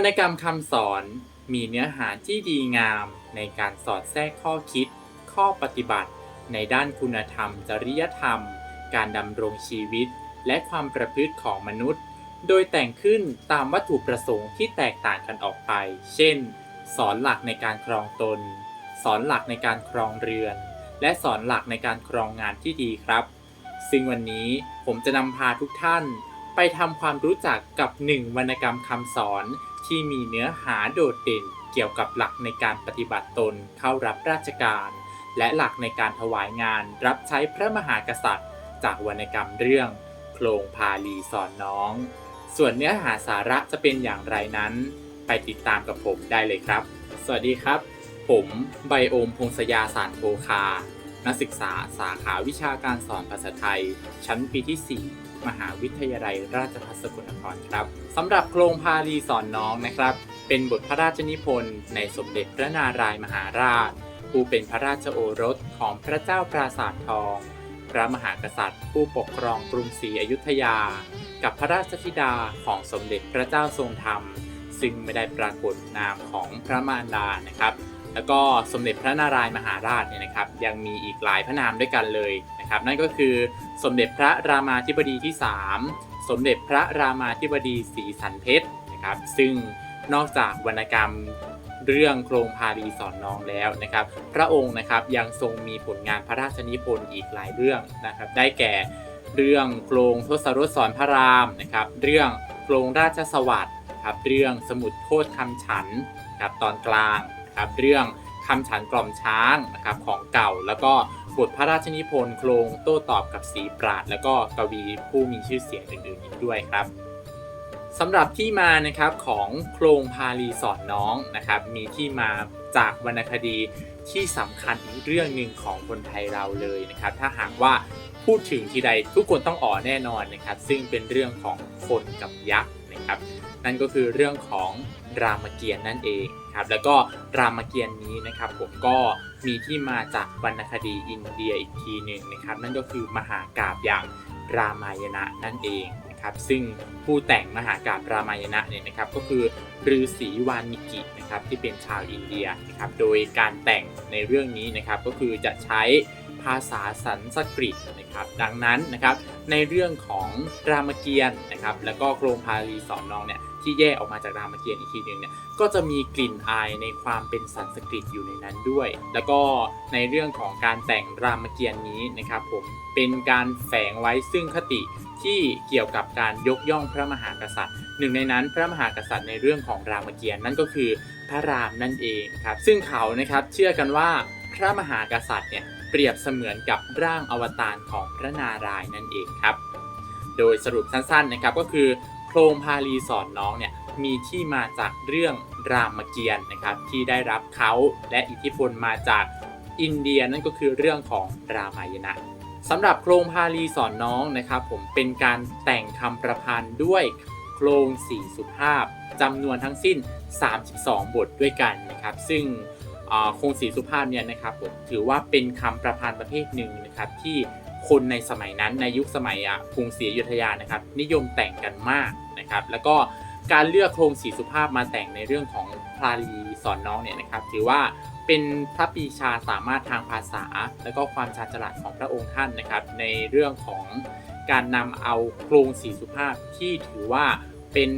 วรรณกรรมคำสอนมีเนื้อหาที่ดีงามในการสอดแทรกข้อคิด ข้อปฏิบัติ ในด้านคุณธรรม จริยธรรม การดำรงชีวิต และความประพฤติของมนุษย์ โดยแต่งขึ้นตามวัตถุประสงค์ที่แตกต่างกันออกไป เช่น สอนหลักในการครองตน สอนหลักในการครองเรือน และสอนหลักในการครองงานที่ดีครับ ซึ่งวันนี้ผมจะนำพาทุกท่าน ไปทำความรู้จักกับหนึ่งวรรณกรรมคำสอน ที่มีเนื้อหาโดดเด่นเกี่ยวกับหลักในการปฏิบัติตนเข้ารับราชการ และหลักในการถวายงานรับใช้พระมหากษัตริย์ จากวรรณกรรมเรื่อง โครงพาลีสอนน้อง ส่วนเนื้อหาสาระจะเป็นอย่างไรนั้น ไปติดตามกับผมได้เลยครับ สวัสดีครับ ผมไบโอมพงศยาสารโพคา นักศึกษาสาขาวิชาการสอนภาษาไทย ชั้นปีที่ 4 มหาวิทยาลัยราชภัฏสกลนครครับสำหรับโครงพาลีสอนน้องนะครับ เป็นบทพระราชนิพนธ์ในสมเด็จพระนารายมหาราช ผู้เป็นพระราชโอรสของพระเจ้าปราสาททอง พระมหากษัตริย์ ผู้ปกครองกรุงศรีอยุธยา กับพระราชธิดาของสมเด็จพระเจ้าทรงธรรม ซึ่งไม่ได้ปรากฏนามของพระมารดานะครับ แล้วก็สมเด็จพระนารายมหาราชเนี่ยนะครับยังมีอีกหลายพระนามด้วยกันเลยนะครับนั่นก็คือสมเด็จพระรามาธิบดีที่ 3 สมเด็จพระรามาธิบดีศรีสันเพชรนะครับซึ่งนอกจากวรรณกรรมเรื่องโครงพาลีสอนน้องแล้วนะครับ พระองค์นะครับยังทรงมีผลงานพระราชนิพนธ์อีกหลายเรื่องนะครับ ได้แก่เรื่องโครงทศรสสอนพระรามนะครับ เรื่องโครงราชสวัสดิ์ครับเรื่องสมุดโคตรคำฉันครับตอนกลาง นะครับเรื่องคำฉันกล่อมช้างนะครับของเก่าแล้วก็บทพระราชนิพนธ์โครงโต้ตอบกับสีปราด แล้วก็กวีผู้มีชื่อเสียงอื่นๆอีกด้วยครับสำหรับที่มานะครับของโครงพาลีสอนน้องนะครับมีที่มาจากวรรณคดีที่สำคัญอีกเรื่องหนึ่งของคนไทยเราเลยนะครับถ้าหากว่าพูดถึงทีใดทุกคนต้องอ๋อแน่นอนนะครับ ซึ่งเป็นเรื่องของคนกับยักษ์นะครับ นั่นก็คือเรื่องของ รามเกียรติ์นั่นเองครับแล้วก็รามเกียรติ์นี้นะครับผมก็มีที่มาจากวรรณคดีอินเดียอีกทีหนึ่งนะครับ นั่นก็คือมหากาบอย่างรามายณะนั่นเองนะครับซึ่งผู้แต่งมหากาบรามายณะเนี่ยนะครับก็คือฤาษีวานิกินะครับที่เป็นชาวอินเดียนะครับโดยการแต่งในเรื่องนี้นะครับก็คือจะใช้ภาษาสันสกฤตนะครับดังนั้นนะครับในเรื่องของรามเกียรติ์นะครับแล้วก็โครงพาลีสอนน้องเนี่ย ที่แยกออกมาจากรามเกียรติ์อีกทีหนึ่งเนี่ยก็จะมีกลิ่นอายในความเป็นสันสกฤตอยู่ในนั้นด้วย แล้วก็ในเรื่องของการแต่งรามเกียรติ์นี้นะครับผมเป็นการแฝงไว้ซึ่งคติที่เกี่ยวกับการยกย่องพระมหากษัตริย์ หนึ่งในนั้นพระมหากษัตริย์ในเรื่องของรามเกียรติ์นั่นก็คือพระรามนั่นเองครับซึ่งเขานะครับเชื่อกันว่าพระมหากษัตริย์เนี่ยเปรียบเสมือนกับร่างอวตารของพระนารายณ์นั่นเองครับ โดยสรุปสั้นๆนะครับก็คือ โครงพาลีสอนน้องเนี่ยมีที่มาจากเรื่องรามเกียรติ์นะครับที่ได้รับเขาและอิทธิพลมาจากอินเดียนั่นก็คือเรื่องของรามายณะสำหรับโครงพาลีสอนน้องนะครับผมเป็นการแต่งคำประพันธ์ด้วยโครงสี่สุภาพจำนวนทั้งสิ้น 32 บทด้วยกันนะครับ ซึ่งโครงสีสุภาพเนี่ยนะครับผมถือว่าเป็นคำประพันธ์ประเภทหนึ่งนะครับที่ คนในสมัยนั้นในยุคสมัยอะกรุงศรีอยุธยานะครับนิยมแต่งกันมากนะครับ แล้วก็การเลือกโครงสีสุภาพมาแต่งในเรื่องของพลาลีสอนน้องเนี่ยนะครับถือว่าเป็นพระปีชาสามารถทางภาษา และก็ความชาญฉลาดของพระองค์ท่านนะครับ ในเรื่องของการนำเอาโครงสีสุภาพที่ถือว่าเป็น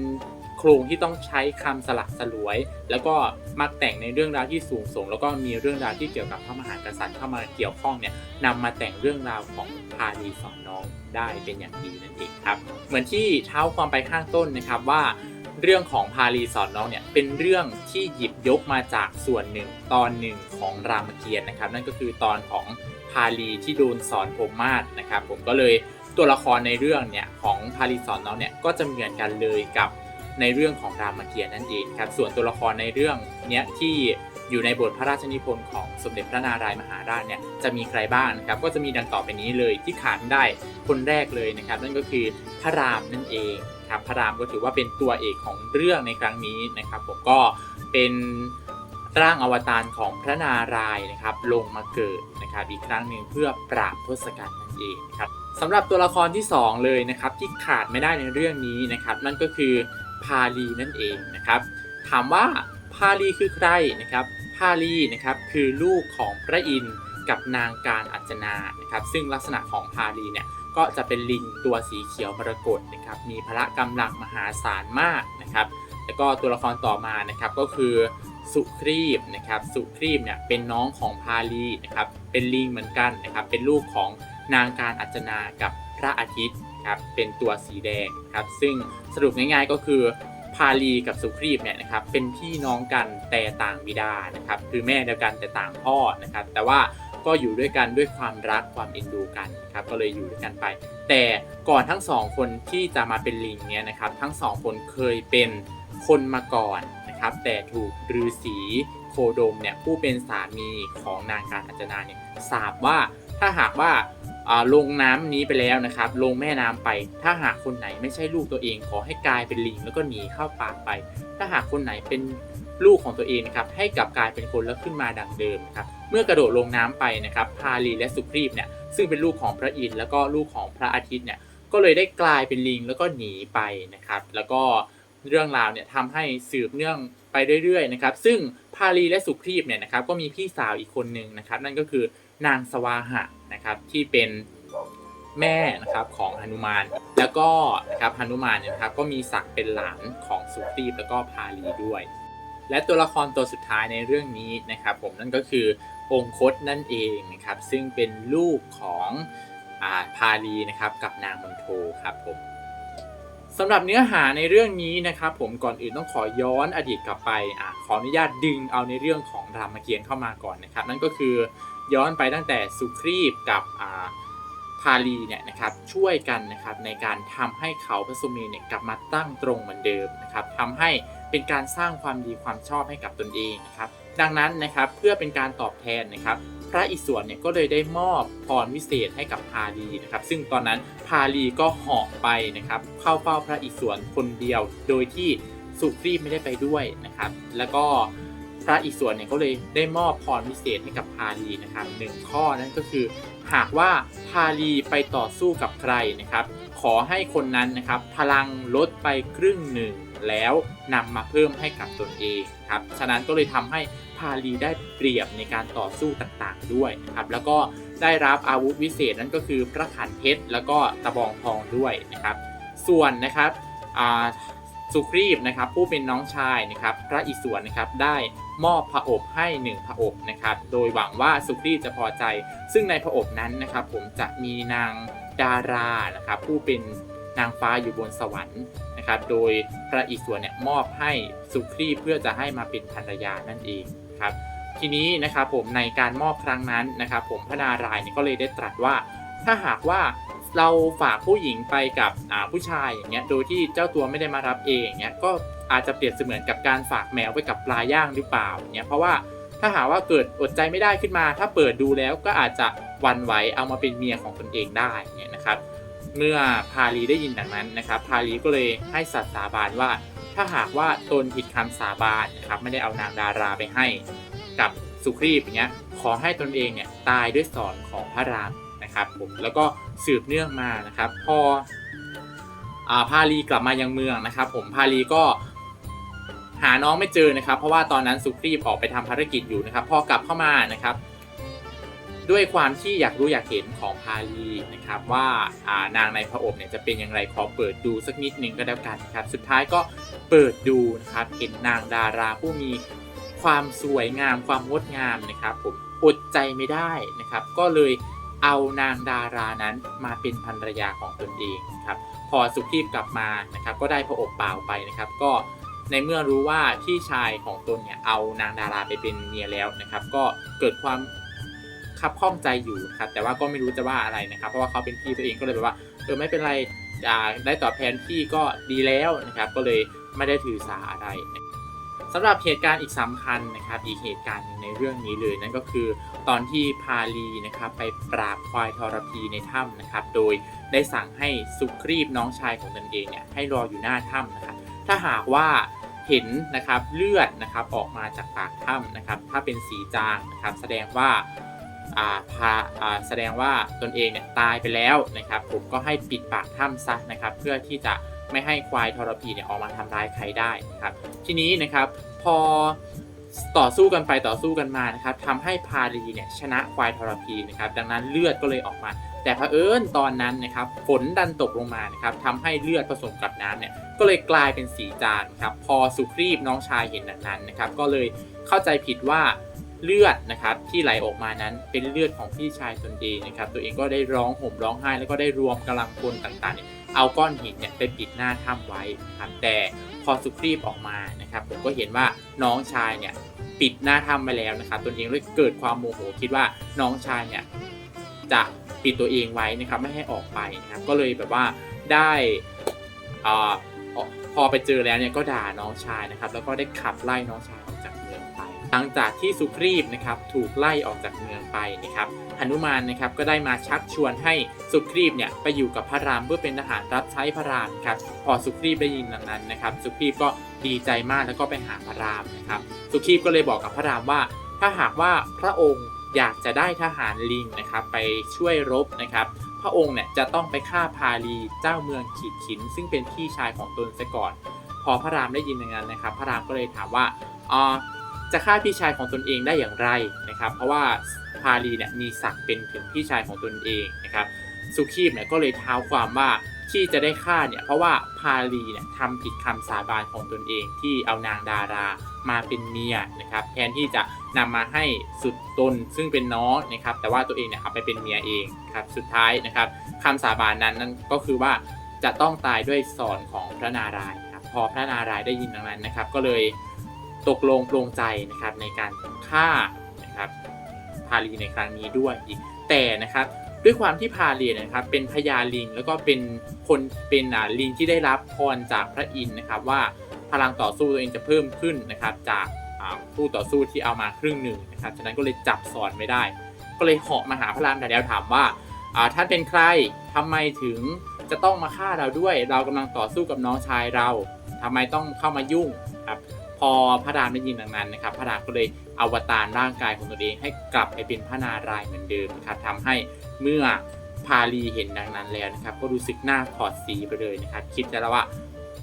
โครงที่ต้องใช้คำสลักสลวย แล้วก็มักแต่งในเรื่องราวที่สูงส่ง แล้วก็มีเรื่องราวที่เกี่ยวกับพระมหากษัตริย์เข้ามาเกี่ยวข้องเนี่ยนำมาแต่งเรื่องราวของพาลีสอนน้องได้เป็นอย่างดีนั่นเองครับ เหมือนที่เท้าความไปข้างต้นนะครับว่าเรื่องของพาลีสอนน้องเนี่ยเป็นเรื่องที่หยิบยกมาจากส่วนหนึ่งตอนหนึ่งของรามเกียรติ์นะครับ นั่นก็คือตอนของพาลีที่โดนสอนผมมาศนะครับ ผมก็เลยตัวละครในเรื่องเนี่ยของพาลีสอนน้องเนี่ยก็จะเหมือนกันเลยกับ ในเรื่องของรามเกียรตินั่นเองครับส่วนตัวละครในเรื่องเนี้ยที่อยู่ในบทพระราชนิพนธ์ของสมเด็จพระนารายมหาราชเนี่ยจะมีใครบ้างนะครับก็จะมีดังต่อไปนี้เลยที่ขาดไม่ได้คนแรกเลยนะครับ นั่นก็คือพระรามนั่นเองครับพระรามก็ถือว่าเป็นตัวเอกของเรื่องในครั้งนี้นะครับ ผมก็เป็นร่างอวตารของพระนารายณ์นะครับลงมาเกิดนะครับอีกครั้งหนึ่งเพื่อปราบทศกัณฐ์นั่นเองครับสำหรับตัวละครที่สองเลยนะครับที่ขาดไม่ได้ในเรื่องนี้นะครับนั่นก็คือ พาลีนั่นเองนะครับ ถามว่าพาลีคือใครนะครับพาลีนะครับคือลูกของพระอินทร์กับนางการอัจนานะครับ ซึ่งลักษณะของพาลีเนี่ยก็จะเป็นลิงตัวสีเขียวมรกตนะครับ มีพละกำลังมหาศาลมากนะครับ แล้วก็ตัวละครต่อมานะครับก็คือสุครีบนะครับ สุครีบเนี่ยเป็นน้องของพาลีนะครับ เป็นลิงเหมือนกันนะครับ เป็นลูกของ นางการอัจนากับพระอาทิตย์ครับเป็นตัวสีแดงครับซึ่งสรุปง่ายๆก็คือพาลีกับสุครีบเนี่ยนะครับเป็นพี่น้องกันแต่ต่างบิดานะครับคือแม่เดียวกันแต่ต่างพ่อนะครับแต่ว่าก็อยู่ด้วยกันด้วยความรักความเอ็นดูกันครับก็เลยอยู่ด้วยกันไป แต่ก่อนทั้งสองคนที่จะมาเป็นลิงเนี่ยนะครับทั้งสองคนเคยเป็นคนมาก่อนนะครับแต่ถูกฤาษีโคโดมเนี่ยผู้เป็นสามีของนางการอัจนาเนี่ยสาบว่าถ้าหากว่า ลงน้ำนี้ไปแล้วนะครับ ลงแม่น้ำไป ถ้าหากคนไหนไม่ใช่ลูกตัวเองขอให้กลายเป็นลิงแล้วก็หนีเข้าป่าไป ถ้าหากคนไหนเป็นลูกของตัวเองนะครับให้กลับกลายเป็นคนแล้วขึ้นมาดังเดิมครับเมื่อกระโดดลงน้ำไปนะครับพาลีและสุครีบเนี่ยซึ่งเป็นลูกของพระอินทร์แล้วก็ลูกของพระอาทิตย์เนี่ยก็เลยได้กลายเป็นลิงแล้วก็หนีไปนะครับแล้วก็เรื่องราวเนี่ยทำให้สืบเนื่องไปเรื่อยๆนะครับซึ่งพาลีและสุครีบเนี่ยนะครับก็มีพี่สาวอีกคนหนึ่งนะครับนั่นก็คือ นางสวาหะนะครับที่เป็นแม่นะครับของหนุมาน แล้วก็นะครับหนุมานเนี่ยนะครับก็มีศักดิ์เป็นหลานของสุครีบแล้วก็พาลีด้วย และตัวละครตัวสุดท้ายในเรื่องนี้นะครับผมนั่นก็คือองคตนั่นเองนะครับซึ่งเป็นลูกของอาพาลีนะครับกับนางมณโทครับผมสำหรับเนื้อหาในเรื่องนี้นะครับผมก่อนอื่นต้องขอย้อนอดีตกลับไปอขออนุญาตดึงเอาในเรื่องของรามเกียรติ์เข้ามาก่อนนะครับ นั่นก็คือ ย้อนไปตั้งแต่สุครีบกับพาลีเนี่ยนะครับช่วยกันนะครับในการทำให้เขาพระสุเมนเนี่ยกลับมาตั้งตรงเหมือนเดิมนะครับทำให้เป็นการสร้างความดีความชอบให้กับตนเองนะครับ ดังนั้นนะครับเพื่อเป็นการตอบแทนนะครับ พระอิศวรเนี่ยก็เลยได้มอบพรวิเศษให้กับพาลีนะครับ ซึ่งตอนนั้นพาลีก็เหาะไปนะครับ เข้าเฝ้าพระอิศวรคนเดียว โดยที่สุครีบไม่ได้ไปด้วยนะครับ แล้วก็ พระอิศวรเนี่ยก็เลยได้มอบพรวิเศษให้กับพาลีนะครับหนึ่งข้อนั่นก็คือ หากว่าพาลีไปต่อสู้กับใครนะครับ ขอให้คนนั้นนะครับพลังลดไปครึ่งหนึ่งแล้วนำมาเพิ่มให้กับตนเองครับฉะนั้นก็เลยทำให้พาลีได้เปรียบในการต่อสู้ต่างๆด้วยนะครับแล้วก็ได้รับอาวุธวิเศษนั่นก็คือพระขันเพชรแล้วก็ตะบองทองด้วยนะครับ ส่วนนะครับสุครีบนะครับผู้เป็นน้องชายนะครับ พระอิศวรนะครับได้ มอบพระอบให้หนึ่งพระอบนะครับ โดยหวังว่าสุครีจะพอใจ ซึ่งในพระอบนั้นนะครับผมจะมีนางดารานะครับผู้เป็นนางฟ้าอยู่บนสวรรค์นะครับ โดยพระอิศวรเนี่ยมอบให้สุครีเพื่อจะให้มาเป็นภรรยานั่นเองครับ ทีนี้นะครับผมในการมอบครั้งนั้นนะครับผมพระนารายณ์ก็เลยได้ตรัสว่า ถ้าหากว่าเราฝากผู้หญิงไปกับผู้ชายอย่างเงี้ย โดยที่เจ้าตัวไม่ได้มารับเองเงี้ย ก็ อาจจะเปรียบเสมือนกับการฝากแมวไปกับปลาย่างหรือเปล่าเนี่ยเพราะว่าถ้าหากว่าเกิดอดใจไม่ได้ขึ้นมา ถ้าเปิดดูแล้วก็อาจจะวันไหวเอามาเป็นเมียของตนเองได้เนี่ยนะครับ เมื่อพาลีได้ยินดังนั้นนะครับ พาลีก็เลยให้สัตย์สาบานว่า ถ้าหากว่าตนผิดคำสาบานนะครับไม่ได้เอานางดาราไปให้กับสุครีบอย่างเงี้ยขอให้ตนเองเนี่ยตายด้วยสอนของพระรามนะครับผมแล้วก็สืบเนื่องมานะครับ พออาพาลีกลับมายังเมืองนะครับ ผมพาลีก็ หาน้องไม่เจอนะครับ เพราะว่าตอนนั้นสุครีบออกไปทำภารกิจอยู่นะครับ พอกลับเข้ามานะครับ ด้วยความที่อยากรู้อยากเห็นของพาลีนะครับ ว่าานางในพระอบเนี่ยจะเป็นอย่างไรขอเปิดดูสักนิดนึงก็แล้วกันครับ สุดท้ายก็เปิดดูนะครับเห็นนางดาราผู้มีความสวยงามความงดงามนะครับผมอดใจไม่ได้นะครับ ก็เลยเอานางดารานั้นมาเป็นภรรยาของตนเองครับ พอสุขีบกลับมานะครับ ก็ได้พระอบเปล่าไปนะครับ ก็ ในเมื่อรู้ว่าพี่ชายของตนเนี่ยเอานางดาราไปเป็นเมียแล้วนะครับ ก็เกิดความคับข้องใจอยู่นะครับแต่ว่าก็ไม่รู้จะว่าอะไรนะครับ เพราะว่าเขาเป็นพี่ตัวเองก็เลยแบบว่าเออไม่เป็นไรอ่าได้ตอบแทนพี่ก็ดีแล้วนะครับ ก็เลยไม่ได้ถือสาอะไรสำหรับเหตุการณ์อีกสำคัญนะครับ อีกเหตุการณ์หนึ่งในเรื่องนี้เลยนั่นก็คือตอนที่พาลีนะครับไปปราบควายทรพีในถ้ำนะครับ โดยได้สั่งให้สุครีบน้องชายของตนเองเนี่ยให้รออยู่หน้าถ้ำนะครับ ถ้าหากว่าเห็นนะครับเลือดนะครับออกมาจากปากถ้ำนะครับ ถ้าเป็นสีจางนะครับแสดงว่าพาแสดงว่าตนเองเนี่ยตายไปแล้วนะครับ ผมก็ให้ปิดปากถ้ำซะนะครับ เพื่อที่จะไม่ให้ควายทรพีเนี่ยออกมาทำร้ายใครได้นะครับ ทีนี้นะครับพอต่อสู้กันไปต่อสู้กันมานะครับทำให้พาลีเนี่ยชนะควายทรพีนะครับ ดังนั้นเลือดก็เลยออกมา แต่เผอิญตอนนั้นนะครับฝนดันตกลงมานะครับทำให้เลือดผสมกับน้ำเนี่ย ก็เลยกลายเป็นสีจางครับพอสุครีบน้องชายเห็นดังนั้นนะครับ ก็เลยเข้าใจผิดว่าเลือดนะครับที่ไหลออกมานั้นเป็นเลือดของพี่ชายตนเองนะครับ ตัวเองก็ได้ร้องห่มร้องไห้ แล้วก็ได้รวมกำลังพลต่างๆเนี่ยเอาก้อนหินเนี่ยไปปิดหน้าถ้ำไว้ครับแต่พอสุครีบออกมานะครับ ผมก็เห็นว่าน้องชายเนี่ยปิดหน้าถ้ำไปแล้วนะครับตนเองเลยเกิดความโมโหคิดว่าน้องชายเนี่ยจะปิดตัวเองไว้นะครับไม่ให้ออกไปนะครับก็เลยแบบว่าได้อ่า พอไปเจอแล้วเนี่ยก็ด่าน้องชายนะครับ แล้วก็ได้ขับไล่น้องชายออกจากเมืองไป หลังจากที่สุครีบนะครับถูกไล่ออกจากเมืองไปนะครับหนุมานนะครับก็ได้มาชักชวนให้สุครีบเนี่ยไปอยู่กับพระรามเพื่อเป็นทหารรับใช้พระรามครับพอสุครีบได้ยินดังนั้นนะครับ สุครีบก็ดีใจมากแล้วก็ไปหาพระรามนะครับ สุครีบก็เลยบอกกับพระรามว่า ถ้าหากว่าพระองค์อยากจะได้ทหารลิงนะครับไปช่วยรบนะครับ พระองค์เนี่ยจะต้องไปฆ่าพาลีเจ้าเมืองขีดขิน ซึ่งเป็นพี่ชายของตนซะก่อน พอพระรามได้ยินอย่างนั้นนะครับ พระรามก็เลยถามว่าอ่าจะฆ่าพี่ชายของตนเองได้อย่างไรนะครับ เพราะว่าพาลีเนี่ยมีศักดิ์เป็นถึงพี่ชายของตนเองนะครับ สุขีบเนี่ยก็เลยเท้าความว่าที่จะได้ฆ่าเนี่ยเพราะว่าพาลีเนี่ยทำผิดคำสาบานของตนเองที่เอานางดารา มาเป็นเมียนะครับแทนที่จะนำมาให้สุดตนซึ่งเป็นน้องนะครับ แต่ว่าตัวเองเนี่ยเอาไปเป็นเมียเองครับสุดท้ายนะครับคำสาบานนั้นนั่นก็คือว่าจะต้องตายด้วยสอนของพระนารายณ์ครับพอพระนารายณ์ได้ยินดังนั้นนะครับ ก็เลยตกลงปลงใจนะครับในการฆ่านะครับพาลีในครั้งนี้ด้วยอีกแต่นะครับด้วยความที่พาเลียนะครับเป็นพญาลิงแล้วก็เป็นคนเป็นอ่าลิงที่ได้รับพรจากพระอินทร์นะครับว่า พลังต่อสู้ตัวเองจะเพิ่มขึ้นนะครับจากผู้ต่อสู้ที่เอามาครึ่งหนึ่งนะครับฉะนั้นก็เลยจับสอนไม่ได้ ก็เลยเหาะมาหาพระรามแต่แล้วถามว่าท่านเป็นใครทำไมถึงจะต้องมาฆ่าเราด้วย เรากำลังต่อสู้กับน้องชายเราทำไมต้องเข้ามายุ่งครับพอพระรามได้ยินดังนั้นนะครับพระรามก็เลยอวตารร่างกายของตัวเองให้กลับไปเป็นพระนารายเหมือนเดิมนะครับทำให้เมื่อพาลีเห็นดังนั้นแล้วนะครับ ก็รู้สึกหน้าถอดสีไปเลยนะครับ คิดแล้วว่า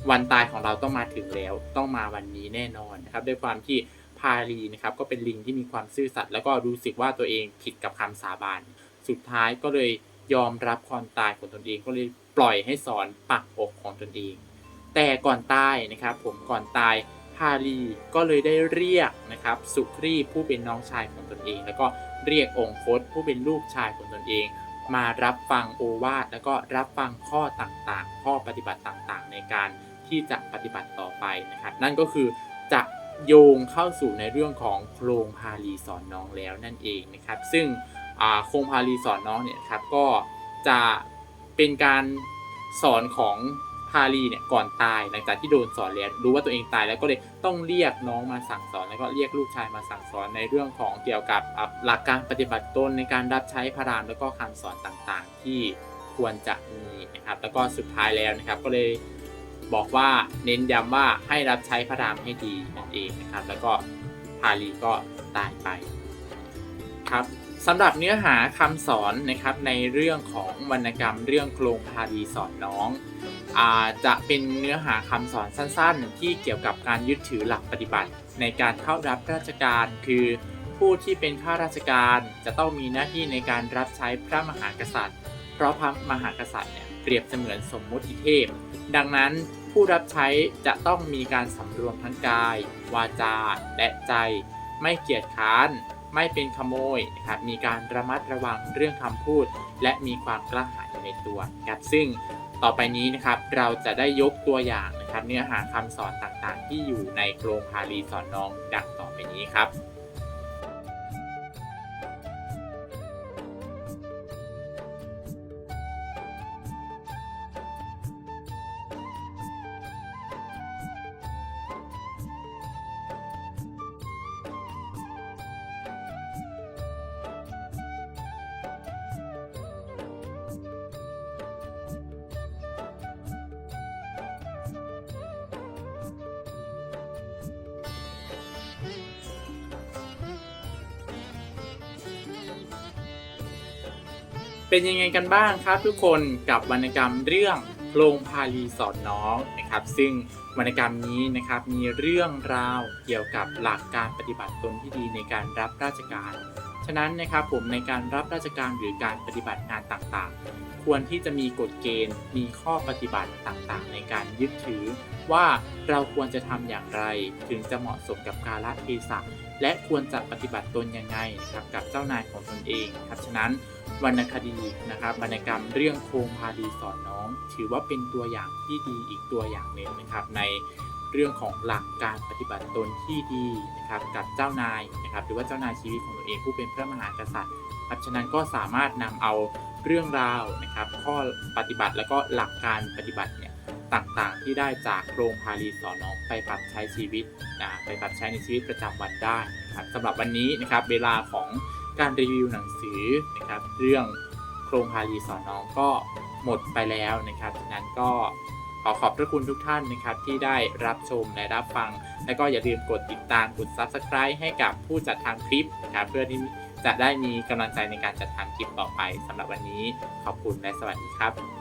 วันตายของเราต้องมาถึงแล้วต้องมาวันนี้แน่นอนนะครับด้วยความที่พาลีนะครับก็เป็นลิงที่มีความซื่อสัตย์แล้วก็รู้สึกว่าตัวเองผิดกับคำสาบานสุดท้ายก็เลยยอมรับความตายของตนเองก็เลยปล่อยให้สอนปักอกของตนเอง แต่ก่อนตายนะครับ ผมก่อนตายพาลีก็เลยได้เรียกนะครับสุครีผู้เป็นน้องชายของตนเอง แล้วก็เรียกองคตผู้เป็นลูกชายของตนเอง มารับฟังโอวาทแล้วก็รับฟังข้อต่างๆ ข้อปฏิบัติต่างๆ ในการ ที่จะปฏิบัติต่อไปนะครับ นั่นก็คือจะโยงเข้าสู่ในเรื่องของโครงพาลีสอนน้องแล้วนั่นเองนะครับ ซึ่งอ่าโครงพาลีสอนน้องเนี่ยครับก็จะเป็นการสอนของพาลีเนี่ยก่อนตายหลังจากที่โดนสอนแล้วรู้ว่าตัวเองตายแล้วก็เลยต้องเรียกน้องมาสั่งสอน แล้วก็เรียกลูกชายมาสั่งสอนในเรื่องของเกี่ยวกับหลักการปฏิบัติตนในการรับใช้พระรามแล้วก็คำสอนต่างๆ ที่ควรจะมีนะครับแล้วก็สุดท้ายแล้วนะครับก็เลย บอกว่าเน้นย้ำว่าให้รับใช้พระรามให้ดีนั่นเองนะครับ แล้วก็พาลีก็ตายไปครับสำหรับเนื้อหาคำสอนนะครับในเรื่องของวรรณกรรมเรื่องโครงพาลีสอนน้องอาจะเป็นเนื้อหาคำสอนสั้นๆ ที่เกี่ยวกับการยึดถือหลักปฏิบัติ ในการเข้ารับราชการ คือผู้ที่เป็นข้าราชการจะต้องมีหน้าที่ในการรับใช้พระมหากษัตริย์ เพราะพระมหากษัตริย์เนี่ยเปรียบเสมือนสมมุติเทพ ดังนั้น ผู้รับใช้จะต้องมีการสำรวมทั้งกาย วาจา และใจ ไม่เกียจค้าน ไม่เป็นขโมยครับมีการระมัดระวังเรื่องคำพูด และมีความกล้าหาญอยู่ในตัวครับซึ่งต่อไปนี้นะครับเราจะได้ยกตัวอย่างนะครับเนื้อหาคำสอนต่างๆ ที่อยู่ในโครงพาลีสอนน้องดังต่อไปนี้ครับ เป็นยังไงกันบ้างครับทุกคนกับวรรณกรรมเรื่องโรงพาลีสอนน้องนะครับ ซึ่งวรรณกรรมนี้นะครับมีเรื่องราวเกี่ยวกับหลักการปฏิบัติตนที่ดีในการรับราชการ ฉะนั้นนะครับผมในการรับราชการหรือการปฏิบัติงานต่างๆ ควรที่จะมีกฎเกณฑ์ มีข้อปฏิบัติต่างๆ ในการยึดถือ ว่าเราควรจะทำอย่างไร ถึงจะเหมาะสมกับกาลเทศะ และควรจะปฏิบัติตนยังไงนะครับกับเจ้านายของตนเองครับฉะนั้นวรรณคดีนะครับวรรณกรรมเรื่องโครงพาดีสอนน้อง ถือว่าเป็นตัวอย่างที่ดีอีกตัวอย่างหนึ่งนะครับ ในเรื่องของหลักการปฏิบัติตนที่ดีนะครับกับเจ้านายนะครับ หรือว่าเจ้านายชีวิตของตัวเองผู้เป็นพระมหากษัตริย์ครับฉะนั้นก็สามารถนำเอาเรื่องราวนะครับ ข้อปฏิบัติแล้วก็หลักการปฏิบัติเนี่ย ต่างๆ ที่ได้จากโรงพาลีสอนน้องไปปรับใช้ชีวิตนะไปปรับใช้ในชีวิตประจำวันได้นะครับสำหรับวันนี้นะครับเวลาของการรีวิวหนังสือนะครับเรื่องโครงพาลีสอนน้องก็หมดไปแล้วนะครับฉะนั้นก็ขอขอบพระคุณทุกท่านนะครับที่ได้รับชมและรับฟัง และก็อย่าลืมกดติดตามกด subscribe ให้กับผู้จัดทำคลิปนะครับเพื่อที่จะได้มีกำลังใจในการจัดทำคลิปต่อไปสำหรับวันนี้ขอบคุณและสวัสดีครับ